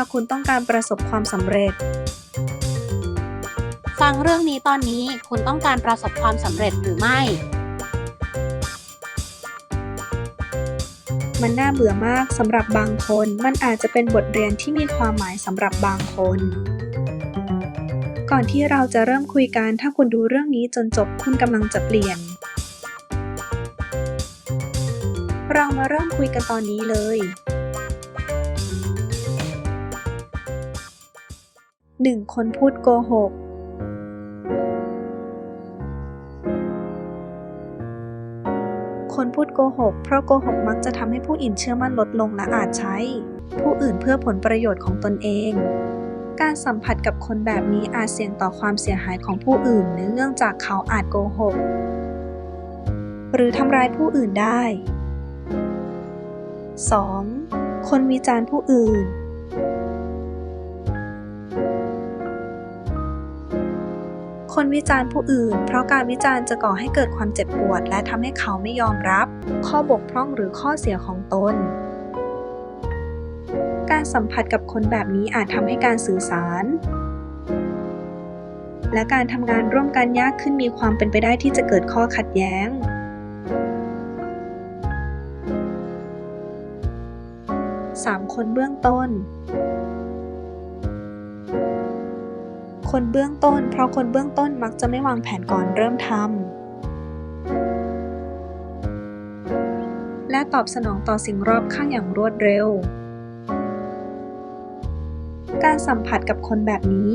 ถ้าคุณต้องการประสบความสำเร็จ ฟังเรื่องนี้ตอนนี้คุณต้องการประสบความสำเร็จหรือไม่ มันน่าเบื่อมากสำหรับบางคน มันอาจจะเป็นบทเรียนที่มีความหมายสำหรับบางคน ก่อนที่เราจะเริ่มคุยกัน ถ้าคุณดูเรื่องนี้จนจบคุณกำลังจะเปลี่ยน เรามาเริ่มคุยกันตอนนี้เลย 1. คนพูดโกหกคนพูดโกหก เพราะโกหกมักจะทำให้ผู้อื่นเชื่อมั่นลดลงและอาจใช้ ผู้อื่นเพื่อผลประโยชน์ของตนเอง การสัมผัสกับคนแบบนี้อาจเสี่ยงต่อความเสียหายของผู้อื่นเนื่องจากเขาอาจโกหก หรือทำร้ายผู้อื่นได้ 2. คนวิจารณ์ผู้อื่น คนวิจารณ์ผู้อื่น เพราะการวิจารณ์จะก่อให้เกิดความเจ็บปวด และทำให้เขาไม่ยอมรับ ข้อบกพร่องหรือข้อเสียของตน การสัมผัสกับคนแบบนี้อาจทำให้การสื่อสาร และการทำงานร่วมกันยากขึ้นมีความเป็นไปได้ที่จะเกิดข้อขัดแย้ง 3. คนเบื้องต้น คนเบื้องต้น เพราะคนเบื้องต้นมักจะไม่วางแผนก่อนเริ่มทำและตอบสนองต่อสิ่งรอบข้างอย่างรวดเร็ว การสัมผัสกับคนแบบนี้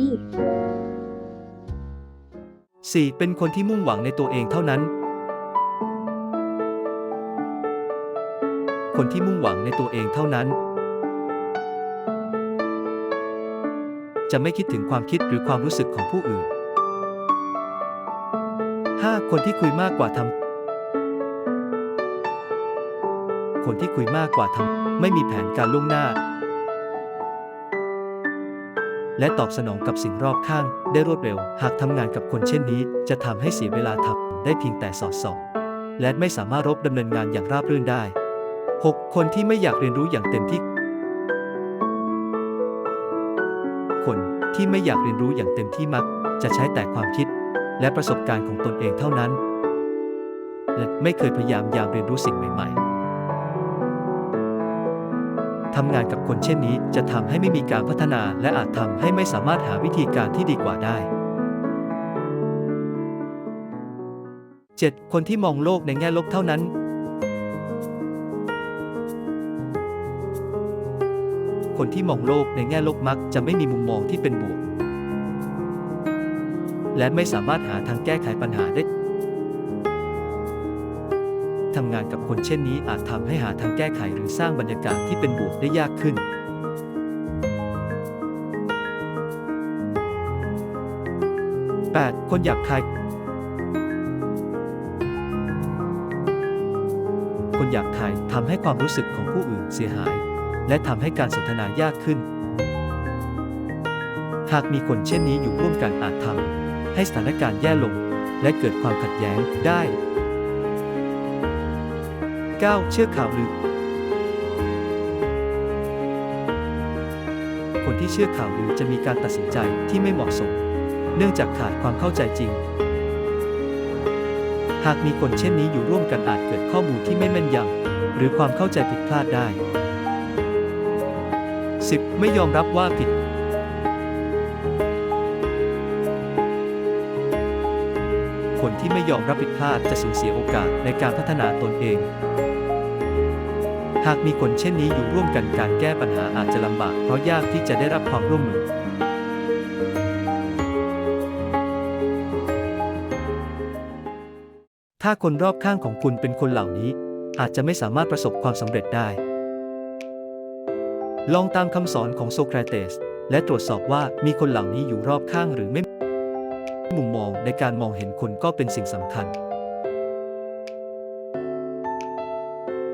4. เป็นคนที่มุ่งหวังในตัวเองเท่านั้น คนที่มุ่งหวังในตัวเองเท่านั้น จะไม่คิดถึงความคิดหรือความรู้สึกของผู้อื่น 5. คนที่คุยมากกว่าทำคนที่คุยมากกว่าทำไม่มีแผนการล่วงหน้า และตอบสนองกับสิ่งรอบข้างได้รวดเร็ว หากทำงานกับคนเช่นนี้ จะทำให้เสียเวลาทำได้เพียงแต่สอดส่อง และไม่สามารถรบดำเนินงานอย่างราบรื่นได้ 6. คนที่ไม่อยากเรียนรู้อย่างเต็มที่ คนที่ไม่อยากเรียนรู้อย่างเต็มที่มัก จะใช้แต่ความคิด และประสบการณ์ของตนเองเท่านั้น และไม่เคยพยายามอยากเรียนรู้สิ่งใหม่ ๆทำงานกับคนเช่นนี้จะทำให้ไม่มีการพัฒนา และอาจทำให้ไม่สามารถหาวิธีการที่ดีกว่าได้ 7. คนที่มองโลกในแง่ลบเท่านั้น คนที่มองโลกในแง่ลบมักจะไม่มีมุมมองที่เป็นบวก และไม่สามารถหาทางแก้ไขปัญหาได้ทำงานกับคนเช่นนี้อาจทำให้หาทางแก้ไขหรือสร้างบรรยากาศที่เป็นบวกได้ยากขึ้น 8. คนหยาบคายคนหยาบคายทำให้ความรู้สึกของผู้อื่นเสียหาย และทำให้การสนทนายากขึ้น หากมีคนเช่นนี้อยู่ร่วมกันอาจทำให้สถานการณ์แย่ลง และเกิดความขัดแย้งได้ 9. เชื่อข่าวลือ คนที่เชื่อข่าวลือจะมีการตัดสินใจที่ไม่เหมาะสม เนื่องจากขาดความเข้าใจจริง หากมีคนเช่นนี้อยู่ร่วมกันอาจเกิดข้อมูลที่ไม่แม่นยำหรือความเข้าใจผิดพลาดได้ 10. ไม่ยอมรับว่าผิด คนที่ไม่ยอมรับผิดพลาดจะสูญเสียโอกาสในการพัฒนาตนเอง หากมีคนเช่นนี้อยู่ร่วมกันการแก้ปัญหาอาจจะลำบากเพราะยากที่จะได้รับความร่วมมือ ถ้าคนรอบข้างของคุณเป็นคนเหล่านี้ อาจจะไม่สามารถประสบความสำเร็จได้ ลองตามคำสอนของโซเครเตส และตรวจสอบว่ามีคนเหล่านี้อยู่รอบข้างหรือไม่ มุมมองในการมองเห็นคนก็เป็นสิ่งสำคัญ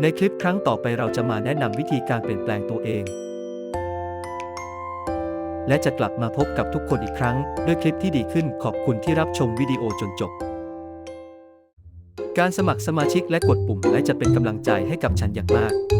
ในคลิปครั้งต่อไปเราจะมาแนะนำวิธีการเปลี่ยนแปลงตัวเอง และจะกลับมาพบกับทุกคนอีกครั้ง ด้วยคลิปที่ดีขึ้นขอบคุณที่รับชมวิดีโอจนจบ การสมัครสมาชิกและกดปุ่มไลค์จะเป็นกำลังใจให้กับฉันอย่างมาก